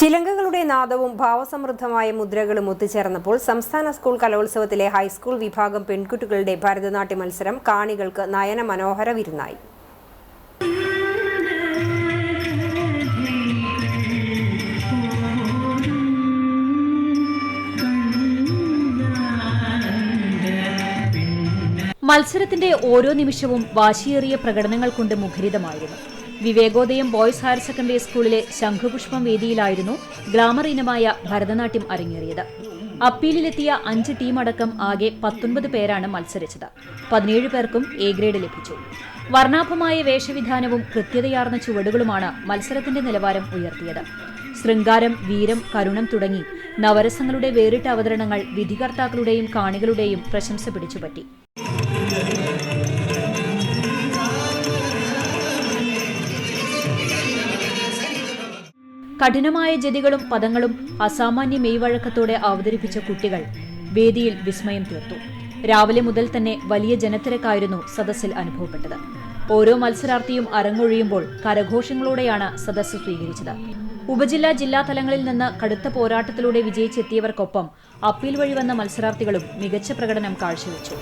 ചിലങ്കകളുടെ നാദവും ഭാവസമൃദ്ധമായ മുദ്രകളും ഒത്തുചേർന്നപ്പോൾ സംസ്ഥാന school കലോത്സവത്തിലെ high school വിഭാഗം പെൺകുട്ടികളുടെ ഭരതനാട്യ മത്സരം കാണികൾക്ക് നയന മനോഹര വിരുന്നായി. മത്സരത്തിന്റെ ഓരോ നിമിഷവും വാശിയേറിയ പ്രകടനങ്ങൾ കൊണ്ട് മുഖരിതമായിരുന്നു. വിവേകോദയം ബോയ്സ് ഹയർ സെക്കൻഡറി സ്കൂളിലെ ശംഖുപുഷ്പം വേദിയിലായിരുന്നു ഗ്ലാമർ ഇനമായ ഭരതനാട്യം അരങ്ങേറിയത്. അപ്പീലിലെത്തിയ അഞ്ച് ടീമടക്കം ആകെ പത്തൊൻപത് പേരാണ് മത്സരിച്ചത്. പതിനേഴ് പേർക്കും എ ഗ്രേഡ് ലഭിച്ചു. വർണാഭമായ വേഷവിധാനവും കൃത്യതയാർന്ന ചുവടുകളുമാണ് മത്സരത്തിന്റെ നിലവാരം ഉയർത്തിയത്. ശൃംഗാരം വീരം കരുണം തുടങ്ങി നവരസങ്ങളുടെ വേറിട്ട അവതരണങ്ങൾ വിധികർത്താക്കളുടെയും കാണികളുടെയും പ്രശംസ പിടിച്ചുപറ്റി. കഠിനമായ ജതികളും പദങ്ങളും അസാമാന്യ മെയ്വഴക്കത്തോടെ അവതരിപ്പിച്ച കുട്ടികൾ വേദിയിൽ വിസ്മയം തീർത്തു. രാവിലെ മുതൽ തന്നെ വലിയ ജനത്തിരക്കായിരുന്നു സദസ്സിൽ അനുഭവപ്പെട്ടത്. ഓരോ മത്സരാർത്ഥിയും അരങ്ങൊഴിയുമ്പോൾ കരഘോഷങ്ങളോടെയാണ് സദസ്സ് സ്വീകരിച്ചത്. ഉപജില്ലാ ജില്ലാ തലങ്ങളിൽ നിന്ന് കടുത്ത പോരാട്ടത്തിലൂടെ വിജയിച്ചെത്തിയവർക്കൊപ്പം അപ്പീൽ വഴി വന്ന മത്സരാർത്ഥികളും മികച്ച പ്രകടനം കാഴ്ചവെച്ചു.